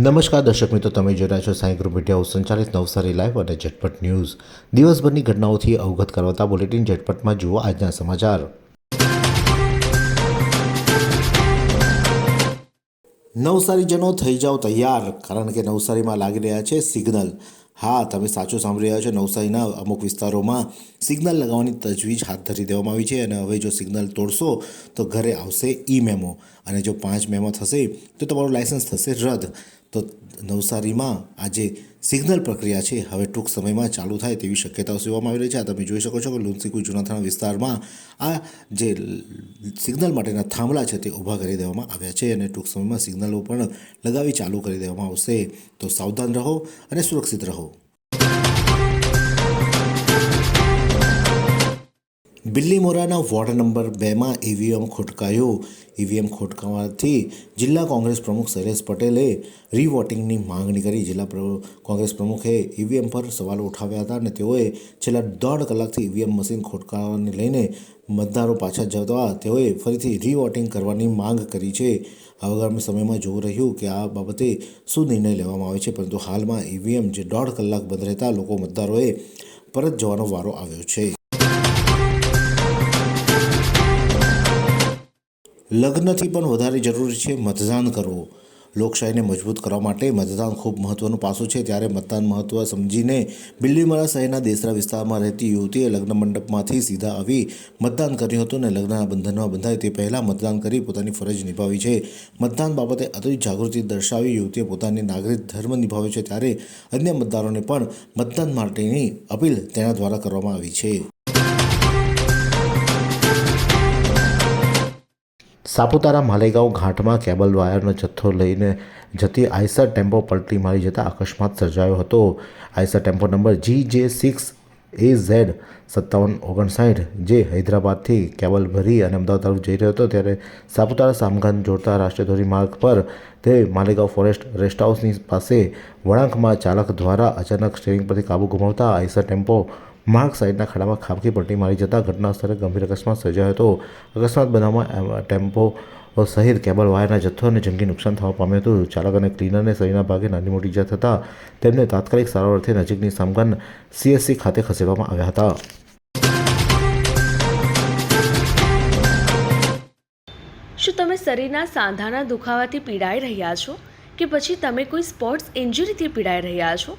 નમસ્કાર દર્શક મિત્રો, તમે જોઈ રહ્યા છો સાંઈ ગ્રુપ મીડિયા સંચાલિત નવસારી લાઈવ અને ઝટપટ ન્યૂઝ. દિવસભરની ઘટનાઓથી અવગત કરવાતા બુલેટિન ઝટપટમાં જુઓ આજના સમાચાર. નવસારીજનો થઈ જાઓ તૈયાર, કારણ કે નવસારીમાં લાગી રહ્યા છે સિગ્નલ. હા, તમે સાચું સાંભળી રહ્યા છો. નવસારીના અમુક વિસ્તારોમાં સિગ્નલ લગાવવાની તજવીજ હાથ ધરી દેવામાં આવી છે અને હવે જો સિગ્નલ તોડશો તો ઘરે આવશે ઈ મેમો. અને જો પાંચ મેમો થશે તો તમારું લાયસન્સ થશે રદ. તો નવસારીમાં આજે સિગ્નલ પ્રક્રિયા છે. હવે ટૂંક સમયમાં ચાલુ થાય તેવી શક્યતાઓ સેવામાં આવી રહી છે. આ તમે જોઈ શકો છો કે લુન્સીકુ જૂનાથાણા વિસ્તારમાં આ જે સિગ્નલ માટેના થાંભલા છે તે ઊભા કરી દેવામાં આવ્યા છે અને ટૂંક સમયમાં સિગ્નલો પણ લગાવી ચાલુ કરી દેવામાં આવશે. તો સાવધાન રહો અને સુરક્ષિત રહો. બિલ્લીમોરાના વોર્ડ નંબર બેમાં ઈવીએમ ખોટકાયો. ઈવીએમ ખોટકાવાથી જિલ્લા કોંગ્રેસ પ્રમુખ સરેશ પટેલે રીવોટિંગની માંગણી કરી. જિલ્લા કોંગ્રેસ પ્રમુખે ઈવીએમ પર સવાલો ઉઠાવ્યા હતા અને તેઓએ છેલ્લા દોઢ કલાકથી ઈવીએમ મશીન ખોટકાવાને લઈને મતદારો પાછા જવા તેઓએ ફરીથી રીવોટિંગ કરવાની માંગ કરી છે. આગામી સમયમાં જોવું રહ્યું કે આ બાબતે શું નિર્ણય લેવામાં આવે છે, પરંતુ હાલમાં ઈવીએમ જે દોઢ કલાક બંધ રહેતા લોકો મતદારોએ પરત જવાનો વારો આવ્યો છે. લગ્નથી પણ વધારે જરૂરી છે મતદાન કરવું. લોકશાહીને મજબૂત કરવા માટે મતદાન ખૂબ મહત્વનું પાસું છે. ત્યારે મતદાન મહત્વ સમજીને બિલ્લીમરા શહેરના દેસરા વિસ્તારમાં રહેતી યુવતીએ લગ્ન મંડપમાંથી સીધા આવી મતદાન કર્યું હતું અને લગ્નના બંધનમાં બંધાય તે પહેલાં મતદાન કરી પોતાની ફરજ નિભાવી છે. મતદાન બાબતે અતિ જાગૃતિ દર્શાવી યુવતીએ પોતાની નાગરિક ધર્મ નિભાવ્યો છે. ત્યારે અન્ય મતદારોને પણ મતદાન માટેની અપીલ તેના દ્વારા કરવામાં આવી છે. સાપુતારા માલેગાંવ ઘાટમાં કેબલ વાયરનો જથ્થો લઈને જતી આઈસર ટેમ્પો પલટી મારી જતાં અકસ્માત સર્જાયો હતો. આઈસર ટેમ્પો નંબર જી જે સિક્સ એ ઝેડ સત્તાવન ઓગણસાઠ, જે હૈદરાબાદથી કેબલ ભરી અને અમદાવાદ તરફ જઈ રહ્યો હતો ત્યારે સાપુતારા સામગાન જોડતા રાષ્ટ્રીય ધોરીમાર્ગ પર તે માલેગાંવ ફોરેસ્ટ રેસ્ટ હાઉસની પાસે વળાંકમાં ચાલક દ્વારા અચાનક સ્ટેરિંગ પરથી કાબુ ગુમાવતા આઈસર ટેમ્પો માર્ગ સાઈડના ખાડામાં ખાબકી પલટી મારી જતાં ઘટના સ્થળે ગંભીર અકસ્માત સર્જાયો હતો. અકસ્માત બનાવમાં ટેમ્પો સહિત કેબલ, વાયરના જથ્થોને જંગી નુકસાન થવા પામ્યું હતું. ચાલક અને ક્લીનરને શરીરના ભાગે નાની મોટી ઇજા થતાં તેમને તાત્કાલિક સારવાર અર્થે નજીકની સામગાન સીએસસી ખાતે ખસેડવામાં આવ્યા હતા. શું તમે શરીરના સાંધાના દુખાવાથી પીડાઈ રહ્યા છો? કે પછી તમે કોઈ સ્પોર્ટ્સ ઇન્જરીથી પીડાઈ રહ્યા છો?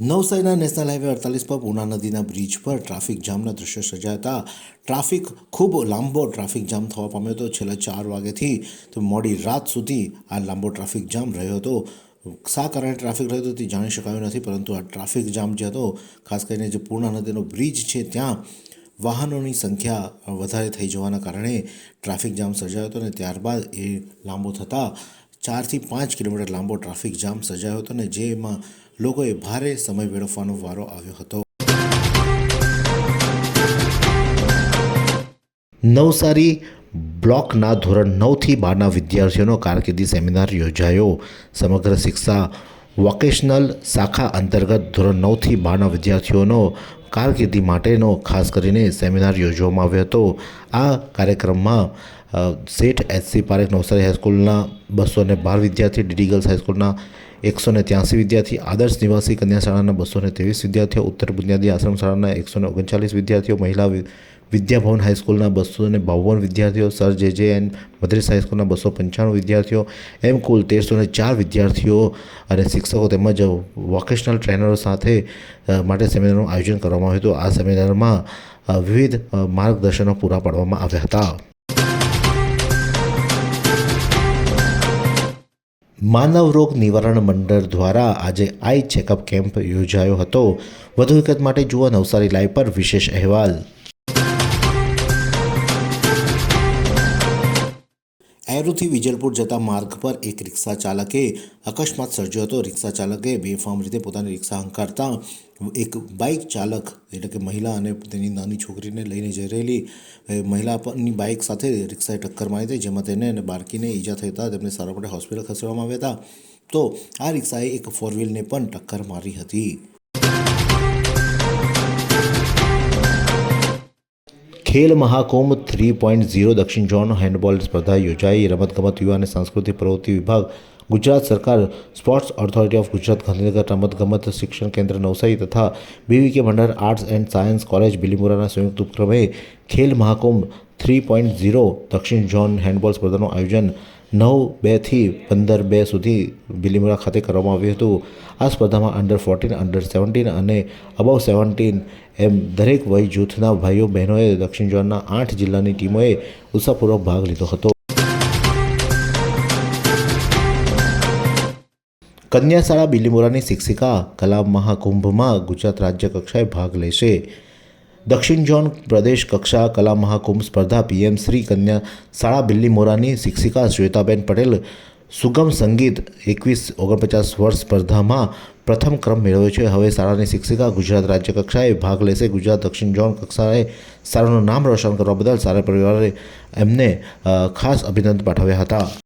નવસારીના નેશનલ હાઈવે અડતાલીસ પર પૂના નદીના બ્રિજ પર ટ્રાફિક જામના દ્રશ્યો સર્જાતા. ટ્રાફિક ખૂબ લાંબો ટ્રાફિક જામ થવા પામ્યો હતો. છેલ્લા ચાર વાગ્યાથી તો મોડી રાત સુધી આ લાંબો ટ્રાફિક જામ રહ્યો હતો. શા કારણે ટ્રાફિક રહ્યો હતો તે જાણી શકાયું નથી, પરંતુ આ ટ્રાફિક જામ જે હતો, ખાસ કરીને જે પૂર્ણા નદીનો બ્રિજ છે, ત્યાં વાહનોની સંખ્યા વધારે થઈ જવાના કારણે ટ્રાફિક જામ સર્જાયો હતો અને ત્યારબાદ એ લાંબો થતાં ચારથી પાંચ કિલોમીટર લાંબો ટ્રાફિક જામ સર્જાયો હતો અને જેમાં લોકોએ ભારે સમય વેડફવાનો વારો આવ્યો હતો. નવસારી બ્લોકના ધોરણ નવથી બારના વિદ્યાર્થીઓનો કારકિર્દી સેમિનાર યોજાયો. સમગ્ર શિક્ષા વોકેશનલ શાખા અંતર્ગત ધોરણ નવથી બારના વિદ્યાર્થીઓનો કારકિર્દી માટેનો ખાસ કરીને સેમિનાર યોજવામાં આવ્યો હતો. આ કાર્યક્રમમાં શેઠ એચસી પારેખ નવસારી હાઈસ્કૂલના બસો ને બાર વિદ્યાર્થી, ડીડી ગર્લ્સ હાઈસ્કૂલના એકસો ને ત્યાંસી વિદ્યાર્થી, આદર્શ નિવાસી કન્યા શાળાના બસો ને ત્રેવીસ વિદ્યાર્થીઓ, ઉત્તર બુનિયાદી આશ્રમ શાળાના એકસો ને ઓગણચાલીસ વિદ્યાર્થીઓ, મહિલા વિદ્યાભવન હાઈસ્કૂલના બસો ને બાવન વિદ્યાર્થીઓ, સર જે જે એન મદ્રેસ હાઈસ્કૂલના બસો પંચાણું વિદ્યાર્થીઓ, એમ કુલ તેરસો ને ચાર વિદ્યાર્થીઓ અને શિક્ષકો તેમજ વોકેશનલ ટ્રેનરો સાથે માટે સેમિનારનું આયોજન કરવામાં આવ્યું હતું. આ સેમિનારમાં વિવિધ માર્ગદર્શનો પૂરા પાડવામાં આવ્યા હતા. માનવ રોગ નિવારણ મંડળ દ્વારા આજે આઈ ચેકઅપ કેમ્પ યોજાયો હતો. વધુ વિગત માટે જુઓ નવસારી લાઈવ પર વિશેષ અહેવાલ. નેરુથી વિજલપુર જતા માર્ગ પર એક રિક્ષા ચાલકે અકસ્માત સર્જ્યો હતો. રિક્ષા ચાલકે બેફામ રીતે પોતાની રિક્ષા હંકારતા એક બાઇક ચાલક, એટલે કે મહિલા અને તેની નાની છોકરીને લઈને જઈ રહેલી મહિલાની બાઇક સાથે રિક્ષાએ ટક્કર મારી હતી, જેમાં તેને અને બાળકીને ઈજા થતાં તેમને સારવાર માટે હોસ્પિટલ ખસેડવામાં આવ્યા હતા. તો આ રિક્ષાએ એક ફોર વ્હીલને પણ ટક્કર મારી હતી. Khel Mahakumbh three point zero દક્ષિણ ઝોન હેન્ડબોલ સ્પર્ધા યોજાઈ. રમતગમત, યુવા અને સાંસ્કૃતિક પ્રવૃત્તિ વિભાગ, ગુજરાત સરકાર sports authority of Gujarat, Gandhinagar રમતગમત શિક્ષણ કેન્દ્ર નવસારી તથા બીવીકે મંડળ આર્ટ્સ એન્ડ સાયન્સ કોલેજ બિલીમોરાના સંયુક્ત ઉપક્રમે Khel Mahakumbh three point zero દક્ષિણ ઝોન હેન્ડબોલ સ્પર્ધાનું આયોજન નવ બેથી પંદર બે સુધી બિલીમોરા ખાતે કરવામાં આવ્યું હતું. આ સ્પર્ધામાં અંડર ફોર્ટીન અંડર સેવન્ટીન અને અબવ સેવન્ટીન એમ દરેક વય જૂથના ભાઈઓ, બહેનોએ દક્ષિણ ઝોનના આઠ જિલ્લાની ટીમોએ ઉત્સાહપૂર્વક ભાગ લીધો હતો. કન્યા શાળા બિલીમોરાની શિક્ષિકા કલા મહાકુંભમાં ગુજરાત રાજ્ય કક્ષાએ ભાગ લેશે. દક્ષિણ ઝોન પ્રદેશ કક્ષા કલા મહાકુંભ સ્પર્ધા પીએમ શ્રી કન્યા શાળા બિલ્લી મોરાની શિક્ષિકા શ્વેતાબેન પટેલ સુગમ સંગીત એકવીસ ઓગણપચાસ વર્ષ સ્પર્ધામાં પ્રથમ ક્રમ મેળવ્યો છે. હવે શાળાની શિક્ષિકા ગુજરાત રાજ્ય કક્ષાએ ભાગ લેશે. ગુજરાત દક્ષિણ ઝોન કક્ષાએ શાળાનું નામ રોશન કરવા બદલ શાળા પરિવારે એમને ખાસ અભિનંદન પાઠવ્યા હતા.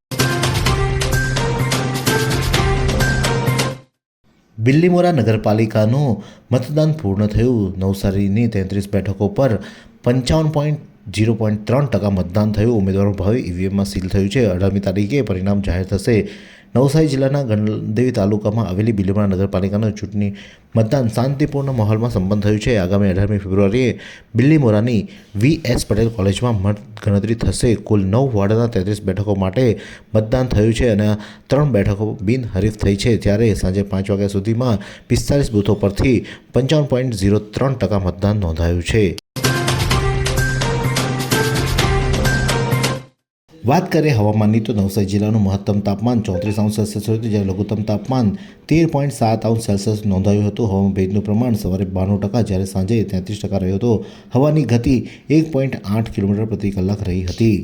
બિલ્લીમોરા નગરપાલિકાનું મતદાન પૂર્ણ થયું. નવસારીની તેત્રીસ બેઠકો પર પંચાવન પોઈન્ટ જીરો પોઈન્ટ ત્રણ ટકા મતદાન થયું. ઉમેદવારો ભાવે ઈવીએમમાં સીલ થયું છે. અઢારમી તારીખે પરિણામ જાહેર થશે. નવસારી જિલ્લાના ગણદેવી તાલુકામાં આવેલી બિલીમોરા નગરપાલિકાનું ચૂંટણી મતદાન શાંતિપૂર્ણ માહોલમાં સંપન્ન થયું છે. આગામી અઢારમી ફેબ્રુઆરીએ બિલ્લીમોરાની વી એસ પટેલ કોલેજમાં મત ગણતરી થશે. કુલ નવ વોર્ડના તેત્રીસ બેઠકો માટે મતદાન થયું છે અને ત્રણ બેઠકો બિનહરીફ થઈ છે. ત્યારે સાંજે પાંચ વાગ્યા સુધીમાં પિસ્તાલીસ બૂથો પરથી પંચાવન પોઈન્ટ ઝીરો ત્રણ ટકા મતદાન નોંધાયું છે. વાત કરીએ હવામાનની તો નવસારી જિલ્લાનું મહત્તમ તાપમાન ચોત્રીસ અંશ સેલ્સિયસ હતું જ્યારે લઘુત્તમ તાપમાન તેર પોઈન્ટ સાત અંશ સેલ્સિયસ નોંધાયું હતું. હવામાં ભેજનું પ્રમાણ સવારે બાણું ટકા, જ્યારે સાંજે તેત્રીસ ટકા રહ્યો હતો. હવાની ગતિ એક પોઈન્ટ આઠ કિલોમીટર પ્રતિ કલાક રહી હતી.